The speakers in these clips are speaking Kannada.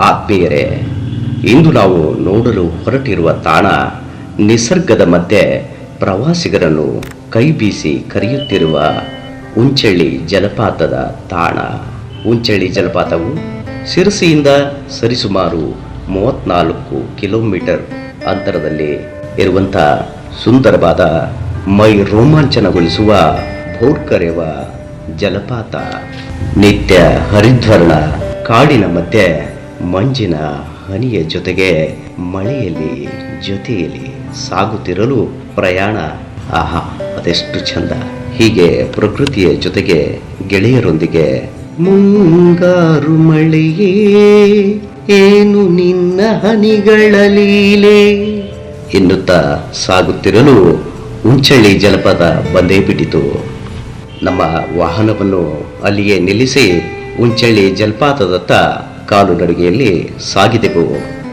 ಆತ್ಮೀಯರೇ, ಇಂದು ನಾವು ನೋಡಲು ಹೊರಟಿರುವ ತಾಣ ನಿಸರ್ಗದ ಮಧ್ಯೆ ಪ್ರವಾಸಿಗರನ್ನು ಕೈ ಬೀಸಿ ಕರೆಯುತ್ತಿರುವ ಉಂಚಳ್ಳಿ ಜಲಪಾತದ ತಾಣ. ಉಂಚಳ್ಳಿ ಜಲಪಾತವು ಸಿರಸಿಯಿಂದ ಸರಿಸುಮಾರು ಮೂವತ್ನಾಲ್ಕು ಕಿಲೋಮೀಟರ್ ಅಂತರದಲ್ಲಿ ಇರುವಂಥ ಸುಂದರವಾದ ಮೈ ರೋಮಾಂಚನಗೊಳಿಸುವ ಭೋರ್ಕರೆವ ಜಲಪಾತ. ನಿತ್ಯ ಹರಿದ್ವರ್ಣ ಕಾಡಿನ ಮಧ್ಯೆ ಮಂಜಿನ ಹನಿಯ ಜೊತೆಗೆ ಮಳೆಯಲ್ಲಿ ಜೊತೆಯಲ್ಲಿ ಸಾಗುತ್ತಿರಲು ಪ್ರಯಾಣ. ಆಹಾ, ಅದೆಷ್ಟು ಚಂದ. ಹೀಗೆ ಪ್ರಕೃತಿಯ ಜೊತೆಗೆ ಗೆಳೆಯರೊಂದಿಗೆ, ಮುಂಗಾರು ಮಳೆಯೇ, ಏನು ನಿನ್ನ ಹನಿಗಳ ಲೀಲೆ? ಎನ್ನುತ್ತಾ ಸಾಗುತ್ತಿರಲು ಉಂಚಳ್ಳಿ ಜಲಪಾತ ಬಂದೇ ಬಿಟ್ಟಿತು. ನಮ್ಮ ವಾಹನವನ್ನು ಅಲ್ಲಿಯೇ ನಿಲ್ಲಿಸಿ ಉಂಚಳ್ಳಿ ಜಲಪಾತದತ್ತ ಕಾಲು ನಡಿಗೆಯಲ್ಲಿ ಸಾಗಿದೆವು.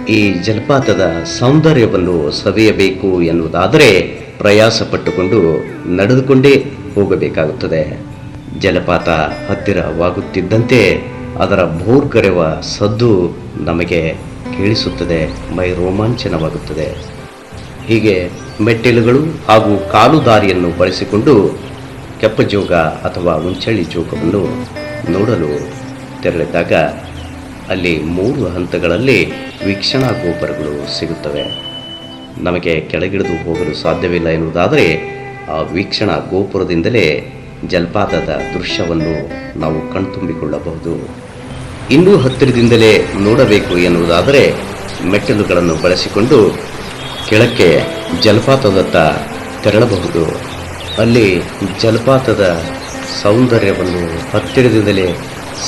ಈ ಜಲಪಾತದ ಸೌಂದರ್ಯವನ್ನು ಸವಿಯಬೇಕು ಎನ್ನುವುದಾದರೆ ಪ್ರಯಾಸ ಪಟ್ಟುಕೊಂಡು ನಡೆದುಕೊಂಡೇ ಹೋಗಬೇಕಾಗುತ್ತದೆ. ಜಲಪಾತ ಹತ್ತಿರವಾಗುತ್ತಿದ್ದಂತೆ ಅದರ ಭೋರ್ಗರೆವ ಸದ್ದು ನಮಗೆ ಕೇಳಿಸುತ್ತದೆ, ಮೈ ರೋಮಾಂಚನವಾಗುತ್ತದೆ. ಹೀಗೆ ಮೆಟ್ಟಿಲುಗಳು ಹಾಗೂ ಕಾಲು ದಾರಿಯನ್ನು ಬಳಸಿಕೊಂಡು ಕೆಪ್ಪಜೋಗ ಅಥವಾ ಉಂಚಳ್ಳಿ ಜೋಗವನ್ನು ನೋಡಲು ತೆರಳಿದಾಗ ಅಲ್ಲಿ ಮೂರು ಹಂತಗಳಲ್ಲಿ ವೀಕ್ಷಣಾ ಗೋಪುರಗಳು ಸಿಗುತ್ತವೆ. ನಮಗೆ ಕೆಳಗಿಳಿದು ಹೋಗಲು ಸಾಧ್ಯವಿಲ್ಲ ಎನ್ನುವುದಾದರೆ ಆ ವೀಕ್ಷಣಾ ಗೋಪುರದಿಂದಲೇ ಜಲಪಾತದ ದೃಶ್ಯವನ್ನು ನಾವು ಕಣ್ತುಂಬಿಕೊಳ್ಳಬಹುದು. ಇನ್ನೂ ಹತ್ತಿರದಿಂದಲೇ ನೋಡಬೇಕು ಎನ್ನುವುದಾದರೆ ಮೆಟ್ಟಿಲುಗಳನ್ನು ಬಳಸಿಕೊಂಡು ಕೆಳಕ್ಕೆ ಜಲಪಾತದತ್ತ ತೆರಳಬಹುದು. ಅಲ್ಲಿ ಜಲಪಾತದ ಸೌಂದರ್ಯವನ್ನು ಹತ್ತಿರದಿಂದಲೇ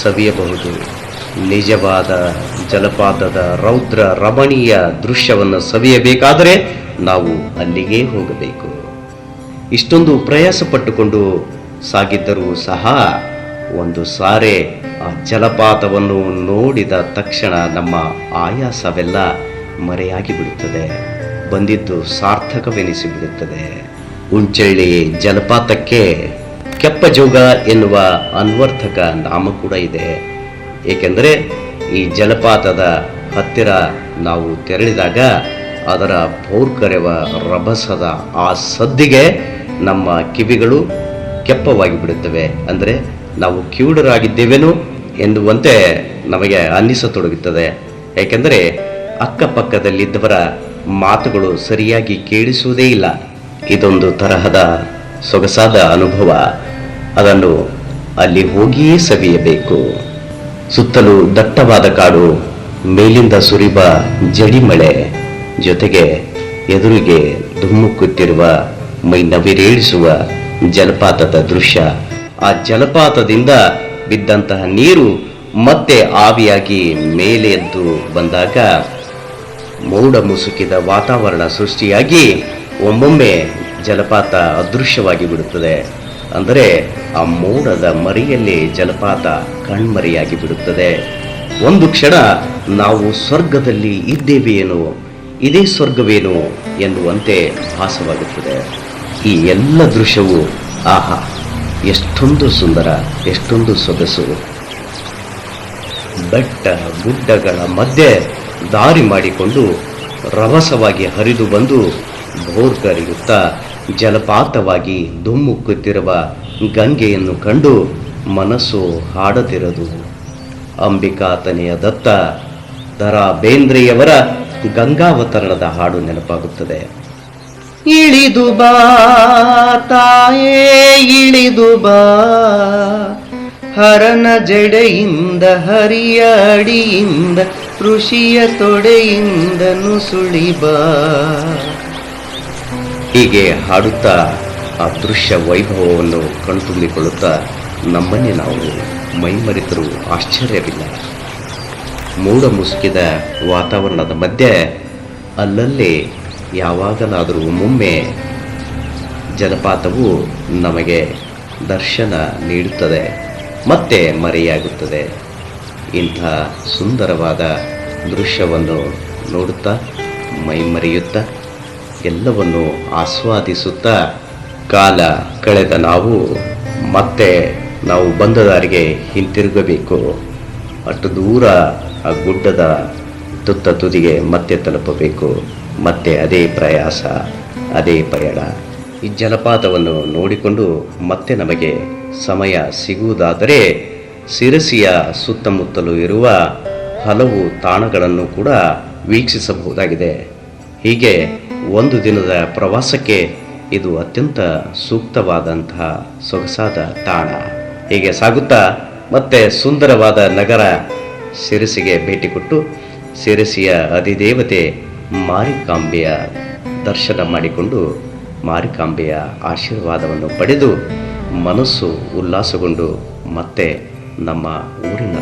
ಸವಿಯಬಹುದು. ನಿಜವಾದ ಜಲಪಾತದ ರೌದ್ರ ರಮಣೀಯ ದೃಶ್ಯವನ್ನು ಸವಿಯಬೇಕಾದರೆ ನಾವು ಅಲ್ಲಿಗೆ ಹೋಗಬೇಕು. ಇಷ್ಟೊಂದು ಪ್ರಯಾಸ ಪಟ್ಟುಕೊಂಡು ಸಾಗಿದ್ದರೂ ಸಹ ಒಂದು ಸಾರೆ ಆ ಜಲಪಾತವನ್ನು ನೋಡಿದ ತಕ್ಷಣ ನಮ್ಮ ಆಯಾಸವೆಲ್ಲ ಮರೆಯಾಗಿ ಬಿಡುತ್ತದೆ ಬಂದಿದ್ದು ಸಾರ್ಥಕವೆನಿಸಿಬಿಡುತ್ತದೆ. ಉಂಚಳ್ಳಿ ಜಲಪಾತಕ್ಕೆ ಕೆಪ್ಪಜೋಗ ಎನ್ನುವ ಅನ್ವರ್ಥಕ ನಾಮ ಕೂಡ ಇದೆ. ಏಕೆಂದರೆ ಈ ಜಲಪಾತದ ಹತ್ತಿರ ನಾವು ತೆರಳಿದಾಗ ಅದರ ಭೌರ್ಕರೆವ ರಭಸದ ಆ ಸದ್ದಿಗೆ ನಮ್ಮ ಕಿವಿಗಳು ಕೆಪ್ಪವಾಗಿ ಬಿಡುತ್ತವೆ. ಅಂದರೆ ನಾವು ಕಿವುಡರಾಗಿದ್ದೇವೇನೋ ಎನ್ನುವಂತೆ ನಮಗೆ ಅನ್ನಿಸತೊಡಗುತ್ತದೆ. ಏಕೆಂದರೆ ಅಕ್ಕಪಕ್ಕದಲ್ಲಿದ್ದವರ ಮಾತುಗಳು ಸರಿಯಾಗಿ ಕೇಳಿಸುವುದೇ ಇಲ್ಲ. ಇದೊಂದು ತರಹದ ಸೊಗಸಾದ ಅನುಭವ. ಅದನ್ನು ಅಲ್ಲಿ ಹೋಗಿಯೇ ಸವಿಯಬೇಕು. ಸುತ್ತಲೂ ದಟ್ಟವಾದ ಕಾಡು, ಮೇಲಿಂದ ಸುರಿಬ ಜಡಿಮಳೆ ಜೊತೆಗೆ ಎದುರಿಗೆ ಧುಮ್ಮುಕ್ಕುತ್ತಿರುವ ಮೈ ನವಿರೇಳಿಸುವ ಜಲಪಾತದ ದೃಶ್ಯ. ಆ ಜಲಪಾತದಿಂದ ಬಿದ್ದಂತಹ ನೀರು ಮತ್ತೆ ಆವಿಯಾಗಿ ಮೇಲೆ ಎದ್ದು ಬಂದಾಗ ಮೋಡ ಮುಸುಕಿದ ವಾತಾವರಣ ಸೃಷ್ಟಿಯಾಗಿ ಒಮ್ಮೊಮ್ಮೆ ಜಲಪಾತ ಅದೃಶ್ಯವಾಗಿ ಬಿಡುತ್ತದೆ. ಅಂದರೆ ಆ ಮೋಡದ ಮರಿಯಲ್ಲಿ ಜಲಪಾತ ಕಣ್ಮರೆಯಾಗಿ ಬಿಡುತ್ತದೆ. ಒಂದು ಕ್ಷಣ ನಾವು ಸ್ವರ್ಗದಲ್ಲಿ ಇದ್ದೇವೆಯೇನು, ಇದೇ ಸ್ವರ್ಗವೇನೋ ಎನ್ನುವಂತೆ ಭಾಸವಾಗುತ್ತದೆ. ಈ ಎಲ್ಲ ದೃಶ್ಯವು, ಆಹಾ, ಎಷ್ಟೊಂದು ಸುಂದರ, ಎಷ್ಟೊಂದು ಸೊಗಸು. ಬೆಟ್ಟ, ಗುಡ್ಡಗಳ ಮಧ್ಯೆ ದಾರಿ ಮಾಡಿಕೊಂಡು ರಭಸವಾಗಿ ಹರಿದು ಬಂದು ಭೋರ್ಗರಿಯುತ್ತಾ ಜಲಪಾತವಾಗಿ ಧುಮ್ಮುಕ್ಕುತ್ತಿರುವ ಗಂಗೆಯನ್ನು ಕಂಡು ಮನಸ್ಸು ಹಾಡದಿರದು. ಅಂಬಿಕಾತನೆಯ ದತ್ತ ದರಾ ಬೇಂದ್ರೆಯವರ ಗಂಗಾವತರಣದ ಹಾಡು ನೆನಪಾಗುತ್ತದೆ. ಇಳಿದು ಬಾ ತಾಯೇ, ಇಳಿದು ಬಾ. ಹರನ ಜಡೆಯಿಂದ, ಹರಿಯ ಅಡಿಯಿಂದ, ಋಷಿಯ ತೊಡೆಯಿಂದ ನುಸುಳಿ ಬಾ. ಹೀಗೆ ಹಾಡುತ್ತಾ ಆ ದೃಶ್ಯ ವೈಭವವನ್ನು ಕಣ್ತುಂಬಿಕೊಳ್ಳುತ್ತಾ ನಮ್ಮನ್ನೇ ನಾವು ಮೈಮರೆತರೂ ಆಶ್ಚರ್ಯವಿಲ್ಲ. ಮೂಡ ಮುಸುಕಿದ ವಾತಾವರಣದ ಮಧ್ಯೆ ಅಲ್ಲಲ್ಲಿ ಯಾವಾಗಲಾದರೂ ಒಮ್ಮೊಮ್ಮೆ ಜಲಪಾತವು ನಮಗೆ ದರ್ಶನ ನೀಡುತ್ತದೆ, ಮತ್ತೆ ಮರೆಯಾಗುತ್ತದೆ. ಇಂಥ ಸುಂದರವಾದ ದೃಶ್ಯವನ್ನು ನೋಡುತ್ತಾ ಮೈಮರೆಯುತ್ತಾ ಎಲ್ಲವನ್ನು ಆಸ್ವಾದಿಸುತ್ತಾ ಕಾಲ ಕಳೆದ ನಾವು, ಮತ್ತೆ ನಾವು ಬಂದ ದಾರಿಗೆ ಹಿಂತಿರುಗಬೇಕು. ಅಷ್ಟು ದೂರ ಆ ಗುಡ್ಡದ ತುತ್ತ ತುದಿಗೆ ಮತ್ತೆ ತಲುಪಬೇಕು. ಮತ್ತೆ ಅದೇ ಪ್ರಯಾಸ, ಅದೇ ಪಯಣ. ಈ ಜಲಪಾತವನ್ನು ನೋಡಿಕೊಂಡು ಮತ್ತೆ ನಮಗೆ ಸಮಯ ಸಿಗುವುದಾದರೆ ಸಿರಸಿಯ ಸುತ್ತಮುತ್ತಲೂ ಇರುವ ಹಲವು ತಾಣಗಳನ್ನು ಕೂಡ ವೀಕ್ಷಿಸಬಹುದಾಗಿದೆ. ಹೀಗೆ ಒಂದು ದಿನದ ಪ್ರವಾಸಕ್ಕೆ ಇದು ಅತ್ಯಂತ ಸೂಕ್ತವಾದಂತಹ ಸೊಗಸಾದ ತಾಣ. ಹೀಗೆ ಸಾಗುತ್ತಾ ಮತ್ತೆ ಸುಂದರವಾದ ನಗರ ಸಿರಿಸಿಗೆ ಭೇಟಿ ಕೊಟ್ಟು ಸಿರಿಸಿಯ ಅಧಿದೇವತೆ ಮಾರಿಕಾಂಬೆಯ ದರ್ಶನ ಮಾಡಿಕೊಂಡು ಮಾರಿಕಾಂಬೆಯ ಆಶೀರ್ವಾದವನ್ನು ಪಡೆದು ಮನಸ್ಸು ಉಲ್ಲಾಸಗೊಂಡು ಮತ್ತೆ ನಮ್ಮ ಊರಿನ